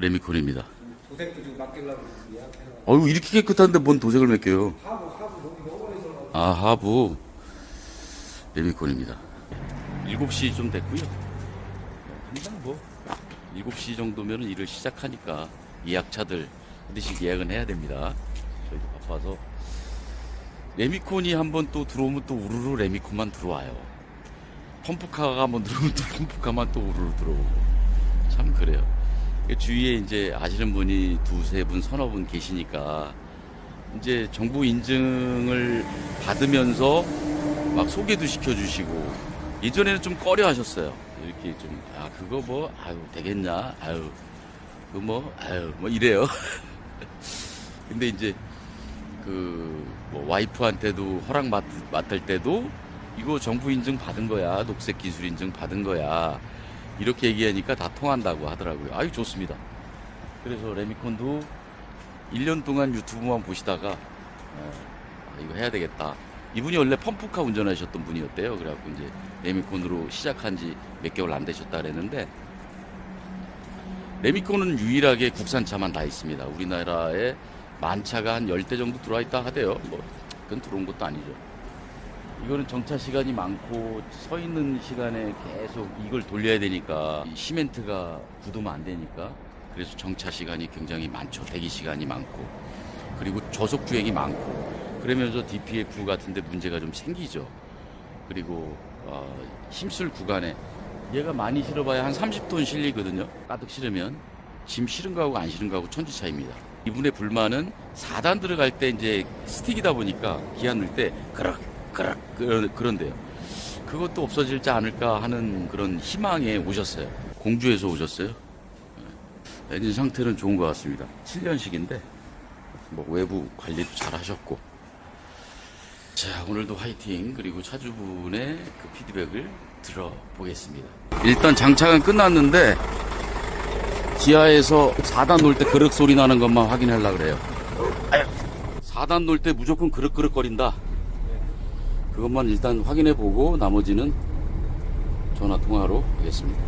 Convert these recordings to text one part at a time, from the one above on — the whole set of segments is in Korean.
레미콘입니다. 도색도 지금 맡기려고 어유 이렇게 깨끗한데 뭔 도색을 맡겨요? 하부 하부 아 하부 레미콘입니다. 7시 좀 됐고요. 항상 뭐 7시 정도면 일을 시작하니까 예약차들 반드시 예약은 해야 됩니다. 저희도 바빠서 레미콘이 한번 또 들어오면 또 우르르 레미콘만 들어와요. 펌프카가 한번 들어오면 또 펌프카만 또 우르르 들어오고 참 그래요. 주위에 이제 아시는 분이 두세 분, 서너 분 계시니까 이제 정부 인증을 받으면서 막 소개도 시켜주시고 예전에는 좀 꺼려 하셨어요. 이렇게 좀, 아, 그거 뭐, 아유, 되겠냐? 아유, 그 뭐, 아유, 뭐 이래요. 근데 이제 그, 뭐 와이프한테도 허락 맡, 맡을 때도 이거 정부 인증 받은 거야. 녹색 기술 인증 받은 거야. 이렇게 얘기하니까 다 통한다고 하더라고요. 아유, 좋습니다. 그래서 레미콘도 1년 동안 유튜브만 보시다가 어, 아, 이거 해야 되겠다. 이분이 원래 펌프카 운전하셨던 분이었대요. 그래갖고 이제 레미콘으로 시작한 지 몇 개월 안 되셨다 그랬는데 레미콘은 유일하게 국산차만 다 있습니다. 우리나라에 만차가 한 10대 정도 들어와 있다 하대요. 뭐 그건 들어온 것도 아니죠. 이거는 정차 시간이 많고 서 있는 시간에 계속 이걸 돌려야 되니까 이 시멘트가 굳으면 안 되니까 그래서 정차 시간이 굉장히 많죠. 대기 시간이 많고 그리고 저속 주행이 많고 그러면서 DPF 같은데 문제가 좀 생기죠. 그리고 어, 힘쓸 구간에 얘가 많이 실어봐야 한 30톤 실리거든요. 가득 실으면 짐 실은 거하고 안 실은 거하고 천지 차이입니다. 이분의 불만은 4단 들어갈 때 이제 스틱이다 보니까 기아 넣을 때 그럭 그럭 그런- 그런데요. 그것도 없어질지 않을까 하는 그런 희망에 오셨어요. 공주에서 오셨어요. 네. 엔진 상태는 좋은 것 같습니다. 7년식인데 뭐 외부 관리도 잘 하셨고 자 오늘도 화이팅 그리고 차주분의 그 피드백을 들어보겠습니다. 일단 장착은 끝났는데 기아에서 4단 놓을 때 그릇 소리 나는 것만 확인하려고 그래요. 아유, 4단 놓을 때 무조건 그릇그릇 거린다. 그것만 일단 확인해 보고 나머지는 전화 통화로 하겠습니다.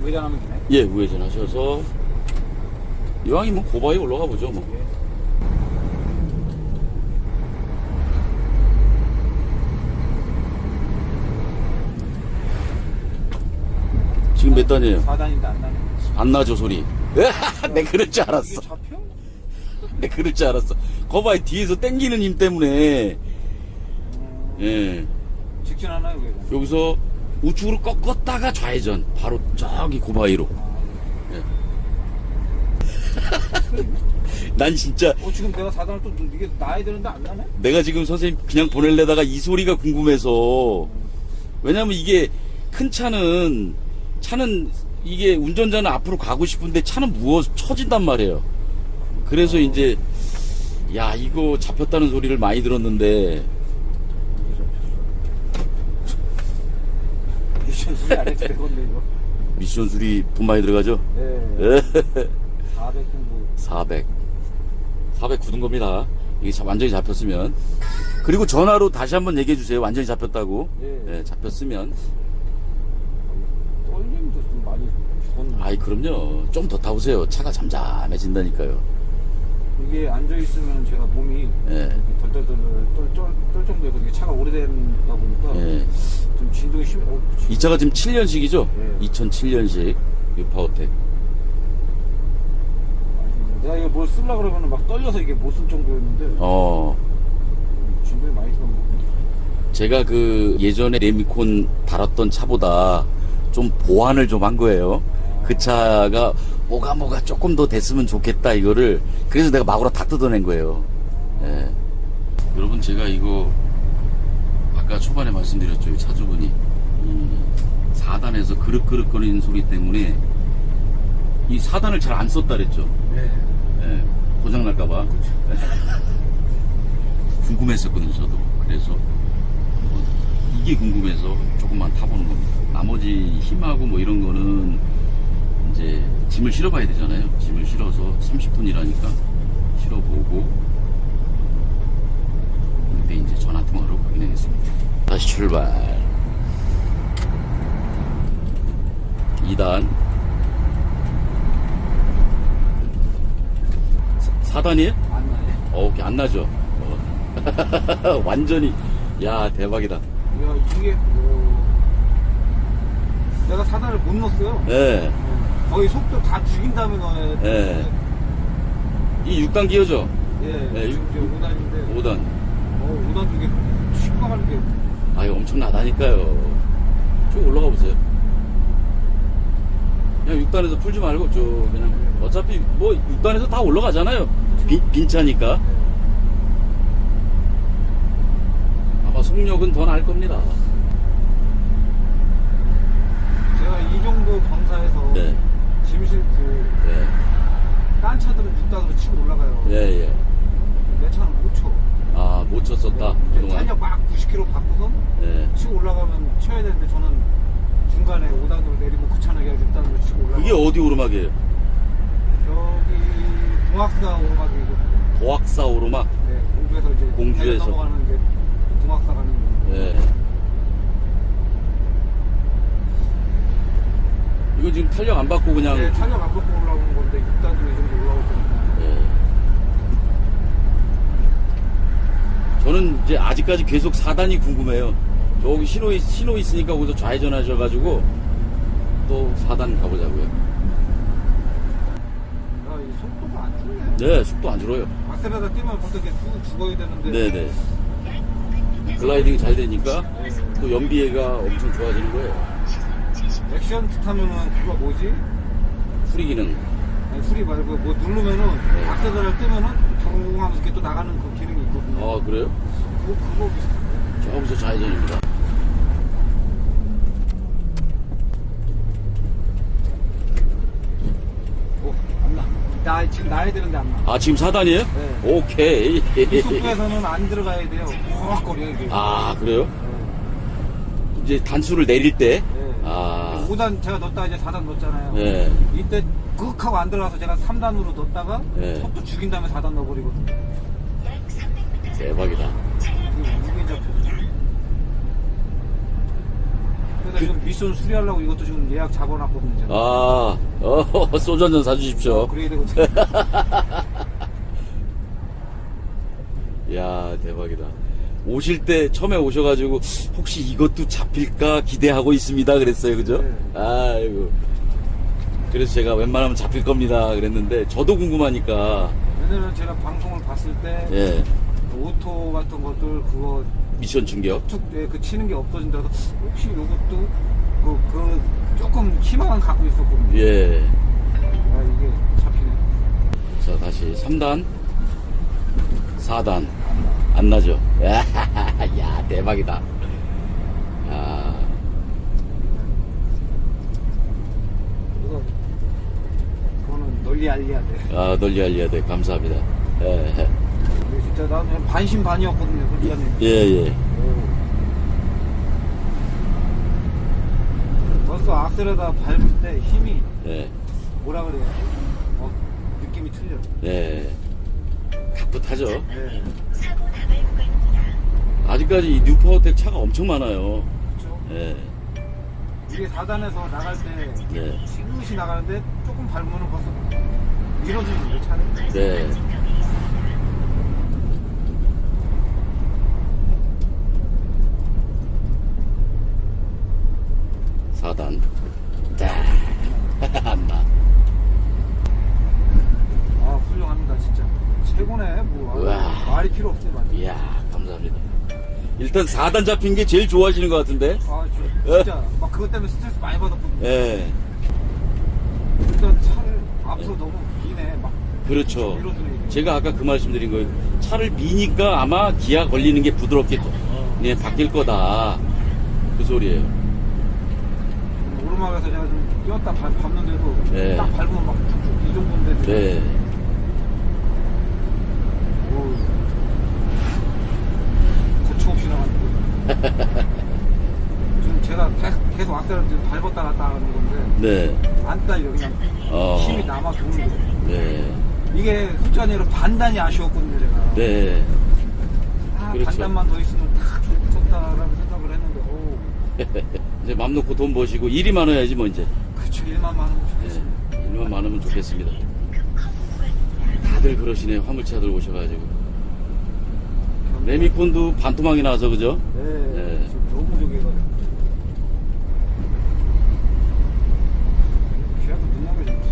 우회전하면 되네 예, 우회전 하셔서 이왕이면 고바에 올라가 보죠, 뭐. 지금 몇 단이에요? 4단인데 안 나네 안 나죠, 소리. 내 그럴 줄 알았어. 이게 잡혀? 내 그럴 줄 알았어. 거봐요, 뒤에서 땡기는 힘 때문에. 음, 예. 직진하나요 우회전? 여기서 우측으로 꺾었다가 좌회전. 바로 저기 고바위로. 예. 난 진짜 어 지금 내가 4단을 또 이게 나야 되는데 안 나네? 내가 지금 선생님 그냥 보낼래다가 이 소리가 궁금해서 왜냐면 이게 큰 차는 차는 이게 운전자는 앞으로 가고 싶은데 차는 무거워서 처진단 말이에요. 그래서 이제 야 이거 잡혔다는 소리를 많이 들었는데 미션 수리 안 해도 되건데 이거 미션 수리 돈 많이 들어가죠? 네 400 정도 400. 400 굳은 겁니다. 이게 자- 완전히 잡혔으면. 그리고 전화로 다시 한번 얘기해 주세요. 완전히 잡혔다고. 네. 네, 잡혔으면. 떨림도 좀 많이 아이, 그럼요. 좀 더 타보세요. 차가 잠잠해진다니까요. 이게 앉아 있으면 제가 몸이 예. 덜덜덜 떨, 떨, 떨 정도였거든요 이게 차가 오래된다 보니까 예. 좀 진동이 심해 어, 이 차가 지금 7년식이죠? 네. 2007년식 유파워텍. 내가 이거 뭘 쓰려고 그러면 막 떨려서 이게 못 쓸 정도였는데 어, 진동이 많이 들어온 거 제가 그 예전에 레미콘 달았던 차보다 좀 보완을 좀 한 거예요. 그 차가 뭐가 뭐가 조금 더 됐으면 좋겠다 이거를 그래서 내가 마구로 다 뜯어낸 거예요. 예. 여러분 제가 이거 아까 초반에 말씀드렸죠 이 차주분이 이 4단에서 그릇그릇거리는 소리 때문에 이 4단을 잘 안 썼다 그랬죠. 네. 예, 고장 날까봐 궁금했었거든요 저도 그래서 한번 이게 궁금해서 조금만 타보는 겁니다 나머지 힘하고 뭐 이런 거는 이제 짐을 실어 봐야 되잖아요 짐을 실어서 30톤이라니까 실어 보고 그때 이제 전화 통화로 확인하겠습니다 다시 출발 2단 4단이에요? 안 나네. 어, 오케이, 안 나죠? 어. 완전히, 야, 대박이다. 야, 이게, 어... 내가 사단을 못 넣었어요. 예. 거의 속도 다 죽인 다음에 넣어야 돼. 예. 이 6단 기어죠? 예. 네, 지금 이제 5단인데. 5단. 어, 5단도 이게 쉽가하는 게. 아, 이거 엄청 나다니까요. 쭉 올라가 보세요. 그냥 6단에서 풀지 말고, 쭉, 그냥, 어차피, 뭐, 6단에서 다 올라가잖아요. 빈, 빈 차니까. 아마 속력은 더 나을 겁니다. 제가 이 정도 경사에서 네. 짐 싣고 예. 6단으로 치고 올라가요. 예, 예. 내 차는 못 쳐. 아, 못 쳤었다. 이제 그동안. 탄력 막 90km 바꾸선 예. 치고 올라가면 쳐야 되는데 저는 중간에 5단으로 내리고 귀찮게 6단으로 치고 올라가. 그게 어디 오르막이에요? 여기 동학사 오르막이고 도악사 오르막? 네, 공주에서 이제 공주에서. 넘어가는 이제 동학사 가는 거. 예. 이거 지금 탄력 안 받고 그냥. 네, 탄력 안 받고 올라오는 건데 6단으로 이 정도 올라올 겁니다. 예. 저는 이제 아직까지 계속 4단이 궁금해요. 저기 신호, 있- 신호 있으니까 거기서 좌회전하셔가지고 또 4단 가보자고요. 야, 이 속도가 안 죽네. 네, 속도 안 줄어요. 악셀에다 뛰면 벌써 이렇게 쑥 죽어야 되는데. 네네. 글라이딩 잘 되니까 또 연비가 엄청 좋아지는 거예요. 액션 타면은 그거 뭐지? 프리 기능. 아니, 풀이 말고 뭐 누르면은 악셀을 뜨면은 tung 하면서 이렇게 또 나가는 그 기능이. 아, 그래요? 그거, 그거. 저기서 좌회전입니다. 오, 어, 안 나. 나 지금 나야 되는데 안 나. 아, 지금 4단이에요? 네. 오케이. 이 속도에서는 안 들어가야 돼요. 헉거려 이게. 아, 그래요? 이제 단수를 내릴 때. 네. 아. 5단 제가 넣었다 이제 4단 넣었잖아요. 네. 이때 끄ꯛ 하고 안 들어가서 제가 3단으로 넣었다가 네. 속도 죽인 다음에 4단 넣어버리거든요. 대박이다. 그래서 지금 미션 수리하려고 이것도 지금 예약 잡아놨거든요. 아, 어, 소주 한잔 사주십시오. 그래야 되거든요. 야 대박이다. 오실 때 처음에 오셔가지고 혹시 이것도 잡힐까 기대하고 있습니다. 그랬어요, 그죠? 네. 아이고. 그래서 제가 웬만하면 잡힐 겁니다. 그랬는데 저도 궁금하니까 왜냐면 제가 방송을 봤을 때 예 오토 같은 것들 그거 미션 충격. 툭, 예, 그 치는 게 없어진다고 혹시 요것도 그, 그 조금 희망은 갖고 있었거든요. 예. 아, 이게 잡히네. 자 다시 3단, 4단 안 나죠? 야 대박이다. 아 이거 그거는 널리 알려야 돼. 아, 널리 알려야 돼. 감사합니다. 예, 이게 진짜 나는 반신반의였거든요, 솔직히. 예, 예. 벌써 악셀에다 밟을 때 힘이 예, 뭐라 그래야지? 어, 느낌이 틀려. 예. 가뿐하죠. 네. 아직까지 이 뉴파워텍 차가 엄청 많아요. 그렇죠. 예, 이게 4단에서 나갈 때 네. 지그시 나가는데 조금 밟으면 벌써 밀어주는 거 차는. 네. 사단 자, 안 나. 아 훌륭합니다 진짜. 최고네 뭐 아, 우와. 말이 필요 없어 말. 이야, 감사합니다. 일단 4단 잡힌 게 제일 좋아하시는 것 같은데? 아 저, 진짜 막 그것 때문에 스트레스 많이 받았거든요. 예, 일단 차를 앞으로 너무 기네 막 그렇죠. 밀어주는 게. 제가 아까 그 말씀 드린 거예요. 차를 미니까 아마 기아 걸리는 게 부드럽게 예, 바뀔 거다. 그 소리예요. 오르막에서 제가 좀 뛰었다 밟, 밟는데도 네. 딱 밟으면 막 쭉쭉 이 정도인데 네. 오, 거침없이 나가는데 지금 제가 계속, 계속 악셀을 지금 밟았다 놨다 하는 건데 네. 안 딸려 그냥 어. 힘이 남아 도는 거 네. 이게 솔직히 아니라 반단이 아쉬웠거든요 제가 네. 아, 그렇죠. 반단만 더 있으면 다 좋- 좋다라는 생각을 했는데 오 이제 맘 놓고 돈 버시고 일이 많아야지 뭐 이제. 그쵸 일만 많으면 네. 좋겠습니다 일만 많으면 좋겠습니다. 다들 다들 그러시네요. 화물차들 오셔가지고. 레미콘도 반토막이 나서 그죠? 네, 네. 지금 너무 좀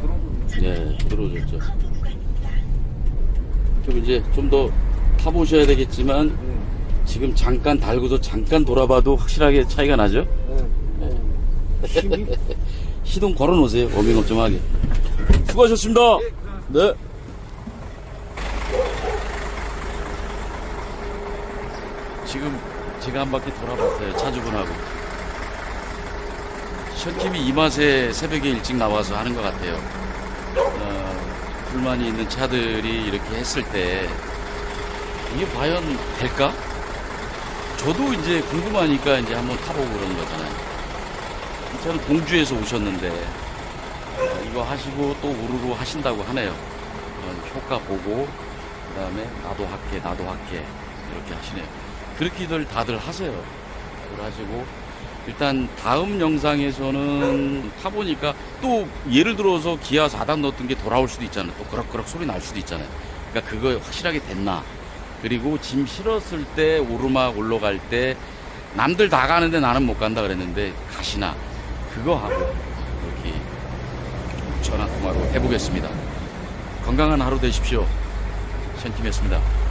서러워. 네, 부드러워졌죠. 그럼 이제 좀 더 타보셔야 되겠지만 네, 지금 잠깐 달고서 잠깐 돌아봐도 확실하게 차이가 나죠? 네. 어, 힘이 시동 걸어 놓으세요. 워밍업 좀 하게. 수고하셨습니다. 네. 지금 제가 한 바퀴 돌아봤어요. 차주분하고. 시험팀이 이 맛에 새벽에 일찍 나와서 하는 것 같아요. 어, 불만이 있는 차들이 이렇게 했을 때 이게 과연 될까? 저도 이제 궁금하니까 이제 한번 타보고 그러는 거잖아요. 이 차는 공주에서 오셨는데 어, 이거 하시고 또 우르르 하신다고 하네요. 어, 효과 보고 그 다음에 나도 할게 나도 할게 이렇게 하시네요. 그렇게들 다들 하세요. 하시고 일단 다음 영상에서는 타보니까 또 예를 들어서 기아 4단 넣었던 게 돌아올 수도 있잖아요. 또 그럭그럭 소리 날 수도 있잖아요. 그러니까 그거 확실하게 됐나. 그리고 짐 실었을 때 오르막 올라갈 때 남들 다 가는데 나는 못 간다 그랬는데 가시나 그거 하고 이렇게 전화 통화로 해보겠습니다. 건강한 하루 되십시오. 션팀이었습니다.